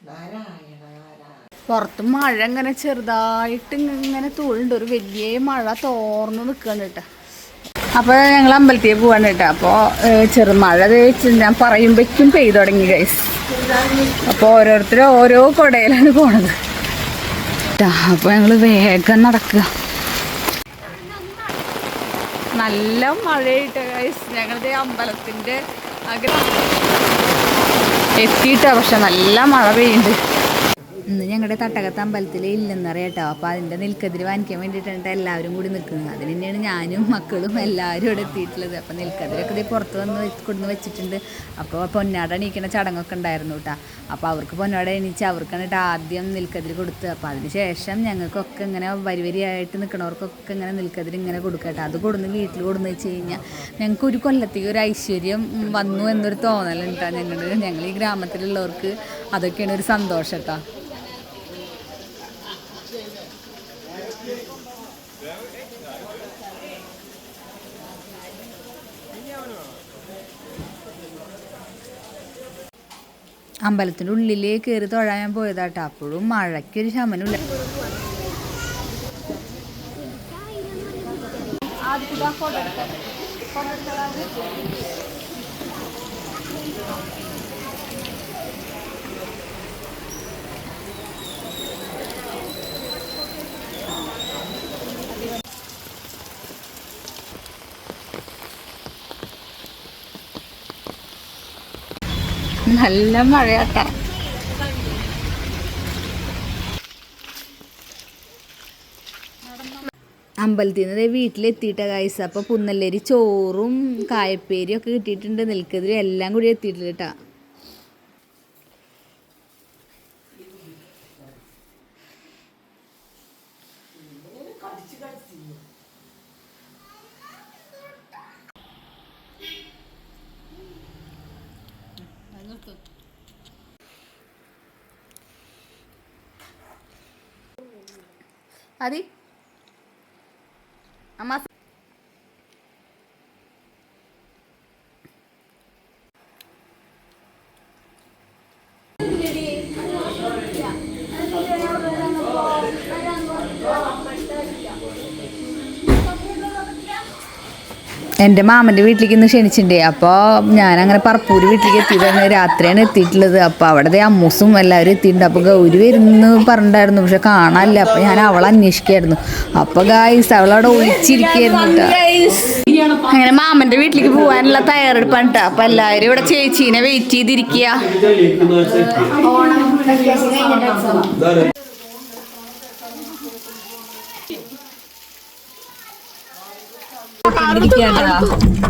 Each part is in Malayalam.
നാരായണ പുറത്ത് മഴ ഇങ്ങനെ ചെറുതായിട്ട് ഇങ്ങനെ തൂളുണ്ട് ഒരു വലിയ മഴ തോർന്നു നിൽക്കുകയാണ് കേട്ടോ. അപ്പോൾ ഞങ്ങൾ അമ്പലത്തിൽ പോവാണ് കേട്ടോ. അപ്പോൾ ചെറു മഴ ചെ- ഞാൻ പറയുമ്പോഴേക്കും പെയ്തു തുടങ്ങി ഗൈസ് അപ്പോൾ ഓരോരുത്തരും ഓരോ കുടയിലാണ് പോണത്. അപ്പോൾ ഞങ്ങൾ വേഗം നടക്കുക. നല്ല മഴയിട്ട് ഗൈസ് ഞങ്ങളുടെ അമ്പലത്തിന്റെ അകത്ത് എത്തിയിട്ടാ പക്ഷെ നല്ല മഴ പെയ്യുന്നുണ്ട്. ഇന്ന് ഞങ്ങളുടെ തട്ടകത്ത് അമ്പലത്തിൽ ഇല്ലെന്നറിയാം കേട്ടോ അപ്പോൾ അതിന്റെ നിൽക്കതിരി വാങ്ങിക്കാൻ വേണ്ടിയിട്ടാണ് എല്ലാവരും കൂടി നിൽക്കുന്നത് അതിന് തന്നെയാണ് ഞാനും മക്കളും എല്ലാവരും ഇവിടെ എത്തിയിട്ടുള്ളത്. അപ്പോൾ നെൽക്കതിരൊക്കെ ഇത് പുറത്ത് വന്ന് കൊടുന്ന് വെച്ചിട്ടുണ്ട്. അപ്പോൾ പൊന്നാട എണീക്കുന്ന ചടങ്ങൊക്കെ ഉണ്ടായിരുന്നു കേട്ടോ അപ്പോൾ അവർക്ക് പൊന്നാട എണീച്ച് അവർക്കാണ് ആദ്യം നിൽക്കതിരി കൊടുത്ത്. അപ്പോൾ അതിന് ശേഷം ഞങ്ങൾക്കൊക്കെ ഇങ്ങനെ വരി വരിയായിട്ട് നിൽക്കണവർക്കൊക്കെ ഇങ്ങനെ നിൽക്കതിരി ഇങ്ങനെ കൊടുക്കട്ടെ അത് കൊടുന്ന് വീട്ടിൽ കൊടുന്ന് വെച്ച് കഴിഞ്ഞാൽ ഞങ്ങൾക്ക് ഒരു കൊല്ലത്തേക്ക് ഒരു ഐശ്വര്യം വന്നു എന്നൊരു തോന്നലുണ്ടോ ഞങ്ങൾ ഞങ്ങൾ ഈ ഗ്രാമത്തിലുള്ളവർക്ക് അതൊക്കെയാണ് ഒരു സന്തോഷം കേട്ടോ അമ്പലത്തിന്റെ ഉള്ളിലേക്ക് കയറി തൊഴാൻ ഞാൻ പോയതാട്ടോ. അപ്പോഴും മഴയ്ക്കൊരു ശമനമില്ല. നല്ല മഴയാട്ട. അമ്പലത്തിൽ നിന്ന് വീട്ടിലെത്തിയിട്ട കായ്സ് അപ്പോൾ പുന്നല്ലേരി ചോറും കായപ്പേരിയും ഒക്കെ കിട്ടിയിട്ടുണ്ട്. നെൽക്കതിരും എല്ലാം കൂടി എത്തിയിട്ടില്ല കേട്ടാ അതി അമ്മ എന്റെ മാമന്റെ വീട്ടിലേക്ക് ഇന്ന് ക്ഷണിച്ചിട്ടുണ്ട്. അപ്പോൾ ഞാനങ്ങനെ പറപ്പൂര് വീട്ടിലേക്ക് എത്തിയതാണ്. രാത്രിയാണ് എത്തിയിട്ടുള്ളത്. അപ്പോൾ അവിടുത്തെ അമ്മൂസും എല്ലാവരും എത്തിയിട്ടുണ്ട്. അപ്പോൾ ഗൗരി വരുന്നു പറഞ്ഞിട്ടായിരുന്നു പക്ഷെ കാണാനില്ല. അപ്പോൾ ഞാൻ അവളെ അന്വേഷിക്കായിരുന്നു അപ്പോൾ ഗായ്സ് അവളവിടെ ഒളിച്ചിരിക്കുകയായിരുന്നു അങ്ങനെ മാമന്റെ വീട്ടിലേക്ക് പോകാനുള്ള തയ്യാറെടുപ്പാണ് കേട്ടോ. അപ്പോൾ എല്ലാവരും ഇവിടെ ചേച്ചീനെ വെയിറ്റ് ചെയ്തിരിക്കുക.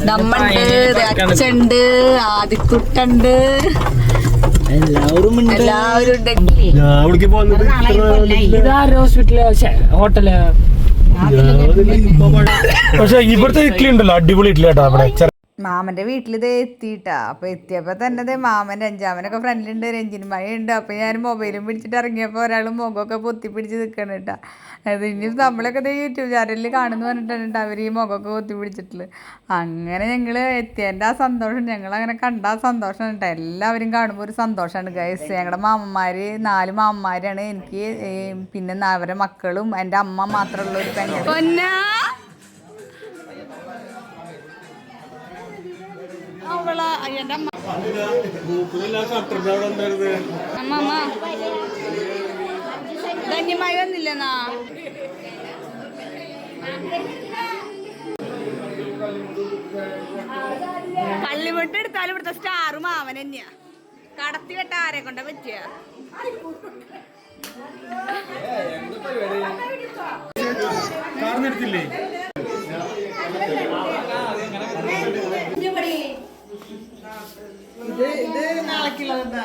നമ്മണ്ട് അച്ഛണ്ട് ആദിക്കുട്ടുണ്ട്. എല്ലാവരും എല്ലാവരും ഉണ്ട് ഹോട്ടൽ പക്ഷെ ഇവിടുത്തെ ഇഡ്ഡലി ഉണ്ടല്ലോ അടിപൊളി ഇഡ്ഡലി കേട്ടോ അവിടെ. വീട്ടിൽ ഇത് എത്തിയിട്ടാ. അപ്പോൾ എത്തിയപ്പോൾ തന്നെ ദേ മാമൻ അഞ്ചാമനൊക്കെ ഫ്രണ്ടിലുണ്ട് രഞ്ജിനി മഴയുണ്ട് അപ്പോൾ ഞാൻ മൊബൈലും പിടിച്ചിട്ട് ഇറങ്ങിയപ്പോൾ ഒരാൾ മുഖമൊക്കെ പൊത്തി പിടിച്ച് നിൽക്കണം കേട്ടോ. അത് ഇനി നമ്മളൊക്കെ ഇത് യൂട്യൂബ് ചാനലിൽ കാണുന്നു പറഞ്ഞിട്ടുണ്ട് അവർ ഈ മുഖമൊക്കെ പൊത്തി പിടിച്ചിട്ടുള്ളത് അങ്ങനെ ഞങ്ങൾ എത്തിയതിന്റെ ആ സന്തോഷം ഞങ്ങളങ്ങനെ കണ്ട ആ സന്തോഷം കേട്ടോ. എല്ലാവരും കാണുമ്പോൾ ഒരു സന്തോഷമാണ് ഗൈസ് ഞങ്ങളുടെ മാമന്മാർ നാല് മാമന്മാരാണ്. എനിക്ക് പിന്നെ അവരെ മക്കളും എന്റെ അമ്മ മാത്രമുള്ള ഒരു പെങ്ങൾ അവളാ എന്റെ അമ്മ. അമ്മ അമ്മ. ധന്യമായി വന്നില്ലെന്നാ പള്ളിമുട്ട് എടുത്താലും ഇവിടുത്തെ സ്റ്റാർ മാവൻ തന്നെയാ. കടത്തി കെട്ട ആരെ കൊണ്ട പറ്റിയ? ഇത് ഇത് നാളേക്കുള്ളതാ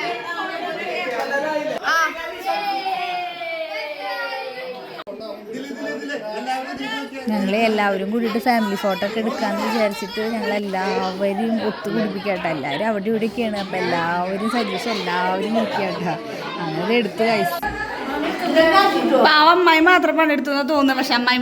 ഞങ്ങൾ എല്ലാവരും കൂടിയിട്ട് ഫാമിലി ഫോട്ടോ ഒക്കെ എടുക്കാമെന്ന് വിചാരിച്ചിട്ട് ഞങ്ങൾ എല്ലാവരെയും ഒത്തുപിടിപ്പിക്കട്ടെ. എല്ലാവരും അവിടെ ഇവിടെയൊക്കെയാണ്. അപ്പം എല്ലാവരും സജീഷ് എല്ലാവരും നോക്കിയാട്ടോ. അങ്ങനെ എടുത്ത് കഴിച്ചു പാവം അമ്മായി മാത്രം പണിയെടുത്തു എന്ന് തോന്നുന്നു. പക്ഷെ അമ്മായി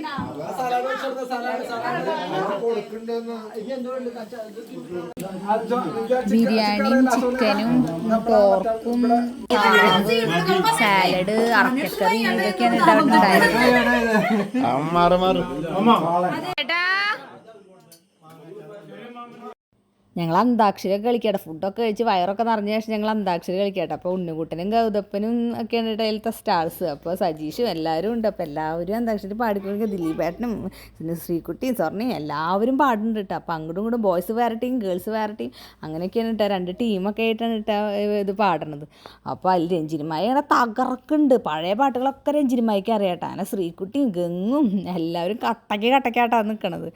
ബിരിയാണിയും ചിക്കനും പോർക്കും സാലഡ് അറക്കക്കറി ഇതൊക്കെയാണ് ഉണ്ടാവുന്നുണ്ടായിരുന്നത് ഞങ്ങൾ അന്താക്ഷരി കളിക്കട്ടെ ഫുഡൊക്കെ കഴിച്ച് വയറൊക്കെ നിറഞ്ഞ ശേഷം ഞങ്ങൾ അന്താക്ഷരി കളിക്കട്ടെ അപ്പോൾ ഉണ്ണിക്കുട്ടനും ഗൗതപ്പനും ഒക്കെയാണ് ഇടയിലത്തെ സ്റ്റാർസ് അപ്പോൾ സജീഷും എല്ലാവരും ഉണ്ട്. അപ്പോൾ എല്ലാവരും അന്താക്ഷരി പാടിക്കൊടുക്കുക ദിലീപേട്ടനും പിന്നെ ശ്രീകുട്ടിയും സ്വർണയും എല്ലാവരും പാടുന്നുണ്ട് കേട്ടോ അപ്പോൾ അങ്ങോട്ടും ഇങ്ങോട്ടും ബോയ്സ് വേറെ ടീം ഗേൾസ് വേറെ ടീം അങ്ങനെയൊക്കെയാണ് കേട്ടോ രണ്ട് ടീമൊക്കെ ആയിട്ടാണ് കേട്ടോ ഇത് പാടണത് അപ്പോൾ അതിൽ രഞ്ജിനിമായി അങ്ങനെ തകർക്കുന്നുണ്ട് പഴയ പാട്ടുകളൊക്കെ രഞ്ജിനിമായിക്ക് അറിയാട്ടോ അങ്ങനെ ശ്രീകുട്ടിയും ഗംഗും എല്ലാവരും കട്ടയ്ക്ക് കട്ടയ്ക്കാട്ടാണ് നിൽക്കണത്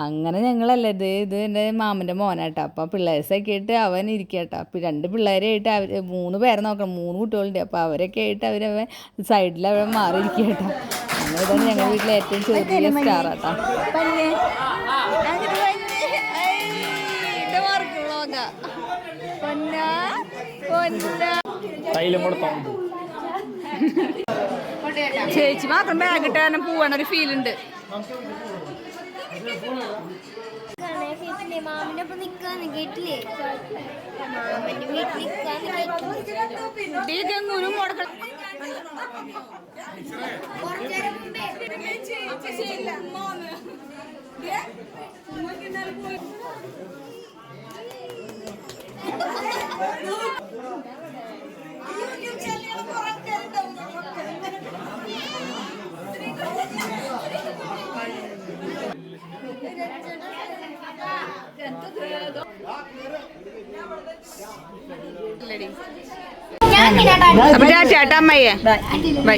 അങ്ങനെ ഞങ്ങളല്ലേ ഇത് ഇത് എന്റെ മാമന്റെ മോനാട്ടോ അപ്പോൾ പിള്ളേഴ്സൊക്കെ ആയിട്ട് അവൻ ഇരിക്കട്ടോ അപ്പോൾ രണ്ട് പിള്ളേരായിട്ട് അവർ മൂന്ന് പേരെ നോക്കണം. മൂന്ന് കുട്ടികളുണ്ട്. അപ്പോൾ അവരൊക്കെ ആയിട്ട് അവരവൻ സൈഡിൽ അവരെ മാറിയിരിക്കട്ടോ അങ്ങനെ തന്നെ ഞങ്ങളുടെ വീട്ടിലെ ഏറ്റവും ചെറിയ സ്റ്റാറാട്ടോ ചേച്ചി മാത്രം ബാഗ് ഇട്ടാനും പോവാനൊരു പോവാൻ ഒരു ഫീൽ ഉണ്ട്. കേട്ടില്ലേ മാമിന്റെ ഒപ്പം നിക്കാന്ന് കേട്ടില്ലേ മാമന്റെ വീട്ടിൽ നിക്കാന്ന് കേട്ടില്ലേ അപ്പൊ ചേട്ടാ അമ്മയെ. ബൈ